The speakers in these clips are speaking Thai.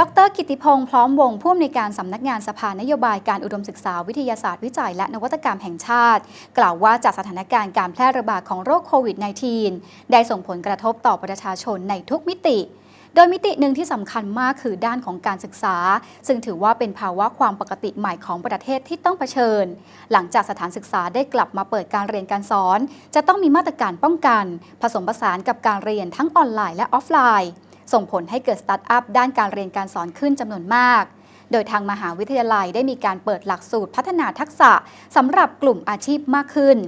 ดรกิติพงษ์พร้อมวงผู้อำนวยการสำนักงานสภานโยบายการอุดมศึกษาวิทยาศาสตร์วิจัยและนวัตกรรมแห่งชาติ กล่าวว่าจากสถานการณ์การแพร่ระบาดของโรคโควิด -19 ได้ส่งผลกระทบต่อประชาชนในทุกมิติ โดยมิติหนึ่งที่สำคัญมากคือด้านของการศึกษา ซึ่งถือว่าเป็นภาวะความปกติใหม่ของประเทศที่ต้องเผชิญ หลังจากสถานศึกษาได้กลับมาเปิดการเรียนการสอน จะต้องมีมาตรการป้องกัน ผสมผสานกับการเรียนทั้งออนไลน์และออฟไลน์ ส่งผลให้เกิดสตาร์ทอัพด้านการเรียนการสอนขึ้นจำนวนมาก โดยทางมหาวิทยาลัยได้มีการเปิดหลักสูตรพัฒนาทักษะสำหรับกลุ่มอาชีพมากขึ้น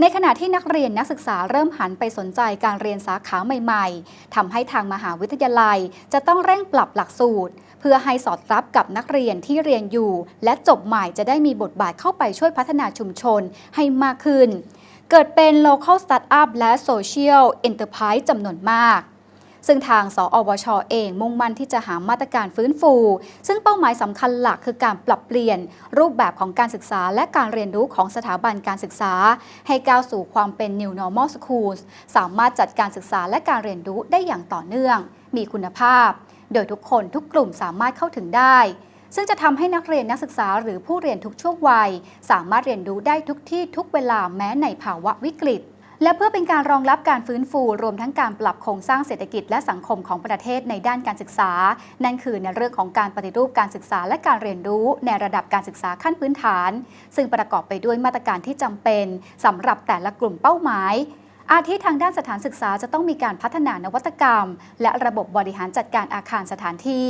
ในขณะที่นักเรียนนักศึกษาเริ่มหันไปสนใจการเรียนสาขาใหม่ๆทำให้ทางมหาวิทยาลัย จะต้องเร่งปรับหลักสูตร เพื่อให้สอดรับกับนักเรียนที่เรียนอยู่ และจบใหม่จะได้มีบทบาทเข้าไปช่วยพัฒนาชุมชนให้มากขึ้น เกิดเป็น local startup และ social enterprise จำนวนมาก ซึ่งทางสอวชเองมุ่งมั่นที่จะหามาตรการฟื้นฟู ซึ่งเป้าหมายสำคัญหลักคือการปรับเปลี่ยน รูปแบบของการศึกษาและการเรียนรู้ของสถาบันการศึกษา ให้ก้าวสู่ความเป็น New Normal Schools สามารถจัดการศึกษาและการเรียนรู้ได้อย่างต่อเนื่อง มีคุณภาพ โดยทุกคนทุกกลุ่มสามารถเข้าถึงได้ ซึ่งจะทำให้นักเรียนนักศึกษาหรือผู้เรียนทุกช่วงวัย สามารถเรียนรู้ได้ทุกที่ทุกเวลาแม้ในภาวะวิกฤต และเพื่อเป็นการรองรับการฟื้นฟูรวมทั้งการปรับโครงสร้างเศรษฐกิจและสังคมของประเทศในด้านการศึกษา นั่นคือในเรื่องของการปฏิรูปการศึกษาและการเรียนรู้ในระดับการศึกษาขั้นพื้นฐาน ซึ่งประกอบไปด้วยมาตรการที่จำเป็นสำหรับแต่ละกลุ่มเป้าหมายอาทิทางด้านสถานศึกษาจะต้องมีการพัฒนานวัตกรรม และระบบบริหารจัดการอาคารสถานที่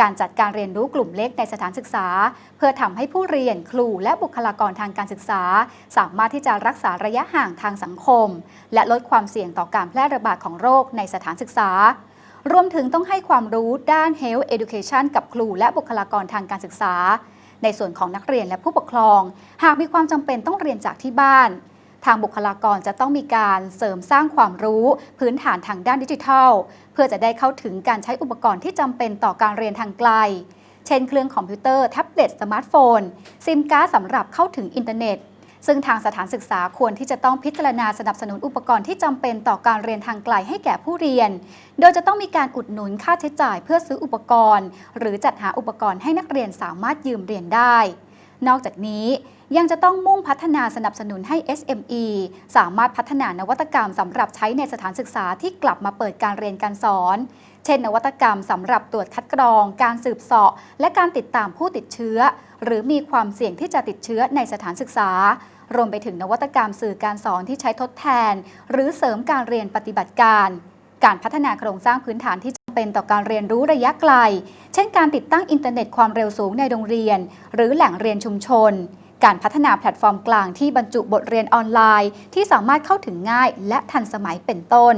การจัดการเรียนรู้กลุ่มเล็กในสถานศึกษา เพื่อทำให้ผู้เรียนครูและบุคลากรทางการศึกษา สามารถที่จะรักษาระยะห่างทางสังคม และลดความเสี่ยงต่อการแพร่ระบาดของโรคในสถานศึกษารวมถึงต้องให้ความรู้ด้าน Health Education กับครูและบุคลากรทางการศึกษา ในส่วนของนักเรียนและผู้ปกครอง หากมีความจำเป็นต้องเรียนจากที่บ้าน ทางบุคลากรจะต้องมีการเสริมสร้างความรู้พื้นฐานทางด้านดิจิทัล เพื่อจะได้เข้าถึงการใช้อุปกรณ์ที่จำเป็นต่อการเรียนทางไกล เช่น เครื่องคอมพิวเตอร์ แท็บเล็ต สมาร์ทโฟน ซิมการ์ดสำหรับเข้าถึงอินเทอร์เน็ต ซึ่งทางสถานศึกษาควรที่จะต้องพิจารณาสนับสนุนอุปกรณ์ที่จำเป็นต่อการเรียนทางไกลให้แก่ผู้เรียน โดยจะต้องมีการอุดหนุนค่าใช้จ่ายเพื่อซื้ออุปกรณ์ หรือจัดหาอุปกรณ์ให้นักเรียนสามารถยืมเรียนได้ นอกจากนี้ยังจะต้องมุ่งพัฒนาสนับสนุนให้ SME สามารถพัฒนานวัตกรรมสำหรับใช้ในสถานศึกษาที่กลับมาเปิดการเรียนการสอน เช่น นวัตกรรมสำหรับตรวจคัดกรอง การสืบเสาะ และการติดตามผู้ติดเชื้อ หรือมีความเสี่ยงที่จะติดเชื้อในสถานศึกษา รวมไปถึงนวัตกรรมสื่อการสอนที่ใช้ทดแทน หรือเสริมการเรียนปฏิบัติการ การพัฒนาโครงสร้างพื้นฐานที่ เป็นต่อการเรียนรู้ระยะไกล เช่นการติดตั้งอินเทอร์เน็ตความเร็วสูงในโรงเรียน หรือแหล่งเรียนชุมชน การพัฒนาแพลตฟอร์มกลางที่บรรจุบทเรียนออนไลน์ ที่สามารถเข้าถึงง่ายและทันสมัยเป็นต้น